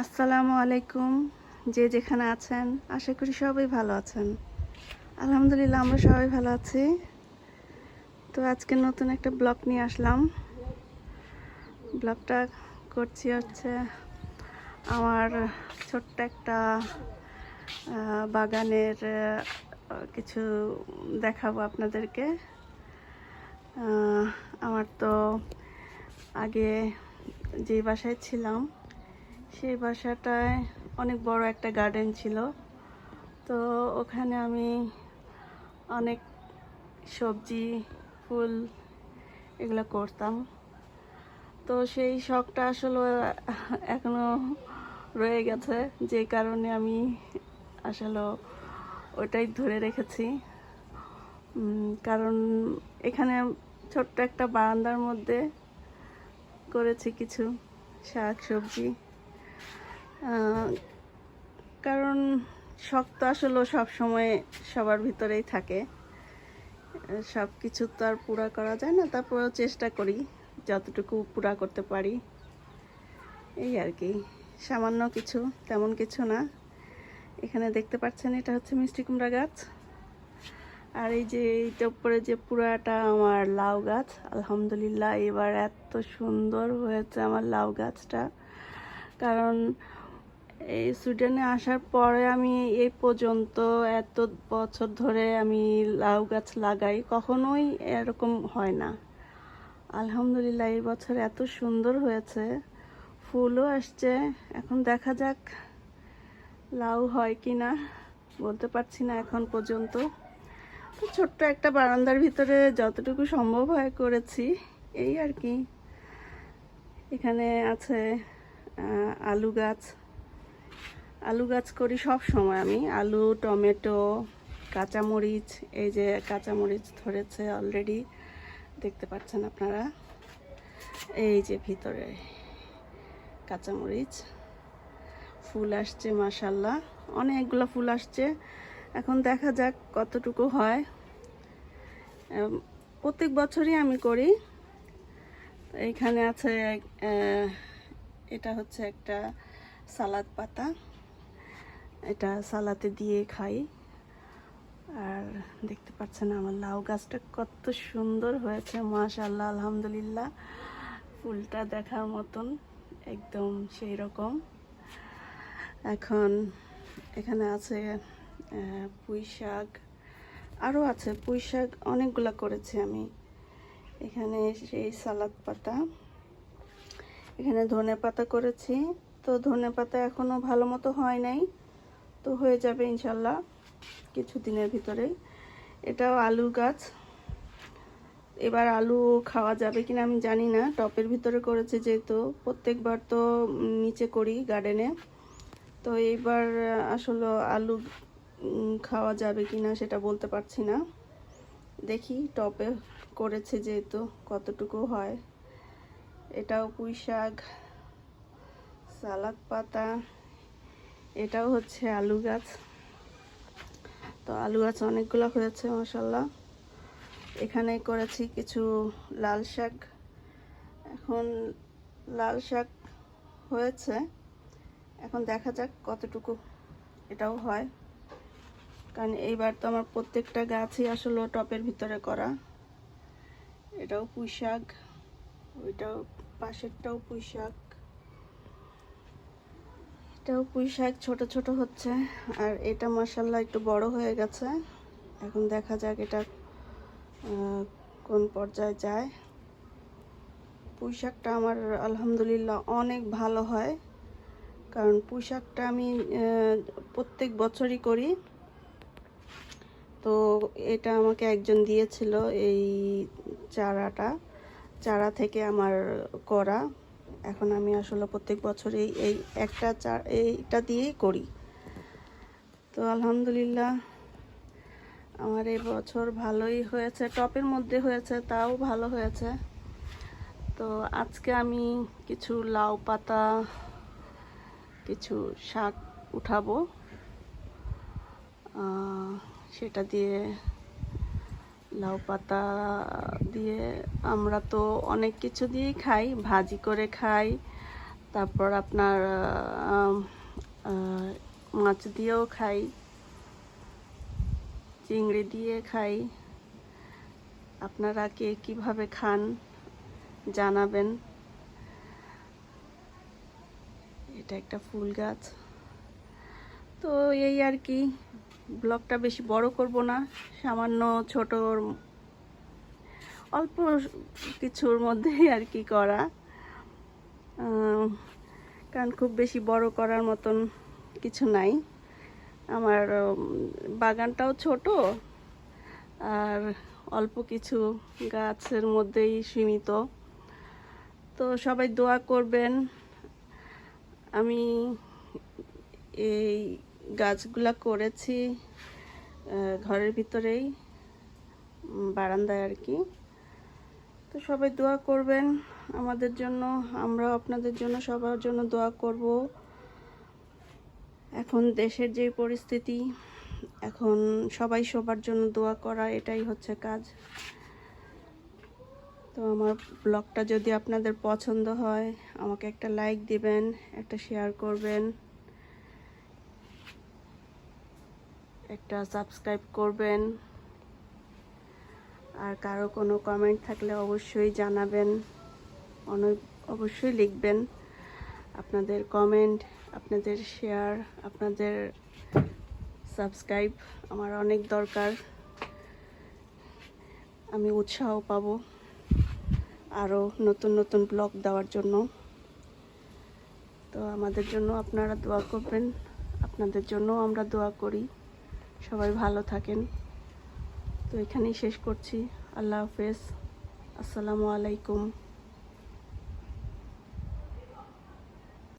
আসসালামু আলাইকুম, যে যেখানে আছেন, আশা করি সবাই ভালো আছেন। আলহামদুলিল্লাহ, আমরা সবাই ভালো আছি। তো আজকে নতুন একটা ব্লগ নিয়ে আসলাম। ব্লগটা করছি হচ্ছে আমার ছোট্ট একটা বাগানের কিছু দেখাবো আপনাদেরকে। আমার তো আগে যে বাসায় ছিলাম সেই বাসাটায় অনেক বড় একটা গার্ডেন ছিল। তো ওখানে আমি অনেক সবজি, ফুল এগুলো করতাম। তো সেই শখটা আসলে এখনও রয়ে গেছে। যে কারণে আমি আসলে ওটাই ধরে রেখেছি। কারণ এখানে ছোট্ট একটা বারান্দার মধ্যে করেছি কিছু শাক সবজি কারণ শখ তো আসলে সব সময় সবার ভিতরেই থাকে। সব কিছু তো আর পুরা করা যায় না, তারপরেও চেষ্টা করি যতটুকু পুরা করতে পারি। এই আর কি, সামান্য কিছু, তেমন কিছু না। এখানে দেখতে পাচ্ছেন এটা হচ্ছে মিষ্টি কুমড়া গাছ। আর এই যে এইটা উপরে যে পুরাটা আমার লাউ গাছ, আলহামদুলিল্লাহ এবার এত সুন্দর হয়েছে আমার লাউ গাছটা। কারণ এই সুইডেনে আসার পরে আমি এই পর্যন্ত এত বছর ধরে আমি লাউ গাছ লাগাই, কখনোই এরকম হয় না। আলহামদুলিল্লাহ, এই বছর এত সুন্দর হয়েছে। ফুলও আসছে। এখন দেখা যাক লাউ হয় কি না বলতে পারছি না এখন পর্যন্ত। তো ছোট্ট একটা বারান্দার ভিতরে যতটুকু সম্ভব হয় করেছি, এই আর কি। এখানে আছে আলু গাছ আলু গাছ করি সব সময় আমি। আলু, টমেটো, কাঁচামরিচ, এই যে কাঁচামরিচ ধরেছে অলরেডি দেখতে পাচ্ছেন আপনারা। এই যে ভিতরে কাঁচামরিচ, ফুল আসছে মাসাল্লাহ অনেকগুলো ফুল আসছে। এখন দেখা যাক কতটুকু হয়। প্রত্যেক বছরই আমি করি। এইখানে আছে এটা হচ্ছে একটা সালাদ পাতা। এটা সালাতে দিয়ে খাই। আর দেখতে পাচ্ছেন আমার লাউ গাছটা কত সুন্দর হয়েছে মাশাল্লাহ আলহামদুলিল্লাহ। ফুলটা দেখার মতন, একদম সেই রকম। এখন এখানে আছে পুঁই শাক। আরও আছে, পুঁই শাক অনেকগুলা করেছি আমি। এখানে সেই সালাদ পাতা। এখানে ধনে পাতা করেছি। তো ধনে পাতা এখনও ভালো মতো হয় নাই। তো হয়ে যাবে ইনশাল্লাহ কিছু দিনের ভিতরেই। এটাও আলু গাছ। এবার আলু খাওয়া যাবে কিনা আমি জানি না। টপের ভিতরে করেছে যেহেতু। প্রত্যেকবার তো নিচে করি গার্ডেনে। তো এইবার আসলে আলু খাওয়া যাবে কিনা সেটা বলতে পারছি না। দেখি টপে করেছে যেহেতু কতটুকু হয়। এটাও পুঁই শাক সালাদ পাতা এটাও হচ্ছে আলু গাছ। তো আলু গাছ অনেকগুলো হয়েছে মশাল্লা এখানে করেছি কিছু লাল শাক। এখন লাল শাক হয়েছে। এখন দেখা যাক কতটুকু এটাও হয়। কারণ এইবার তো আমার প্রত্যেকটা গাছই আসলে টপের ভিতরে করা। এটাও পুঁই শাক, ওইটাও পাশেরটাও পুঁই শাক। এটাও পুঁই শাক ছোট ছোট হচ্ছে, আর এটা মশাল্লা একটু বড় হয়ে গেছে। এখন দেখা যাক এটা কোন পর্যায়ে যায়। পুঁই শাকটা আমার আলহামদুলিল্লাহ অনেক ভালো হয়, কারণ পুঁই শাকটা আমি প্রত্যেক বছরই করি। তো এটা আমাকে একজন দিয়েছিল এই চারাটা, চারা থেকে আমার করা। এখন আমি আসলে প্রত্যেক বছরই এই একটা চা এইটা দিয়েই করি। তো আলহামদুলিল্লাহ, আমার এই বছর ভালোই হয়েছে। টপের মধ্যে হয়েছে, তাও ভালো হয়েছে। তো আজকে আমি কিছু লাউ পাতা, কিছু শাক উঠাবো। সেটা দিয়ে লাউ পাতা দিয়ে আমরা তো অনেক কিছু দিয়েই খাই, ভাজি করে খাই। তারপর আপনার মাছ দিয়েও খাই, চিংড়ি দিয়ে খাই। আপনারা কে কীভাবে খান জানাবেন। এটা একটা ফুল গাছ। তো এই আর কি। ব্লগটা বেশি বড় করব না, সামান্য ছোট অল্প কিছুর মধ্যেই আর কি করা। কারণ খুব বেশি বড় করার মতন কিছু নাই। আমার বাগানটাও ছোট আর অল্প কিছু গাছের মধ্যেই সীমিত। তো সবাই দোয়া করবেন। আমি এই গাছগুলা করেছি ঘরের ভিতরেই বারান্দায় আর কি। তো সবাই দোয়া করবেন আমাদের জন্য, আমরাও আপনাদের জন্য সবার জন্য দোয়া করব। এখন দেশের যে পরিস্থিতি, এখন সবাই সবার জন্য দোয়া করা, এটাই হচ্ছে কাজ। তো আমার ব্লগটা যদি আপনাদের পছন্দ হয়, আমাকে একটা লাইক দিবেন, একটা শেয়ার করবেন। একটা সাবস্ক্রাইব করবেন। আর কারও কোনো কমেন্ট থাকলে অবশ্যই জানাবেন। অনেক অবশ্যই লিখবেন। আপনাদের কমেন্ট আপনাদের শেয়ার আপনাদের সাবস্ক্রাইব আমার অনেক দরকার। আমি উৎসাহ পাবো আরও নতুন নতুন ব্লগ দেওয়ার জন্য। তো আমাদের জন্য আপনারা দোয়া করবেন। আপনাদের জন্য আমরা দোয়া করি। সবাই ভালো থাকেন। তো এখানেই শেষ করছি। আল্লাহ হাফেজ। আসসালামু আলাইকুম।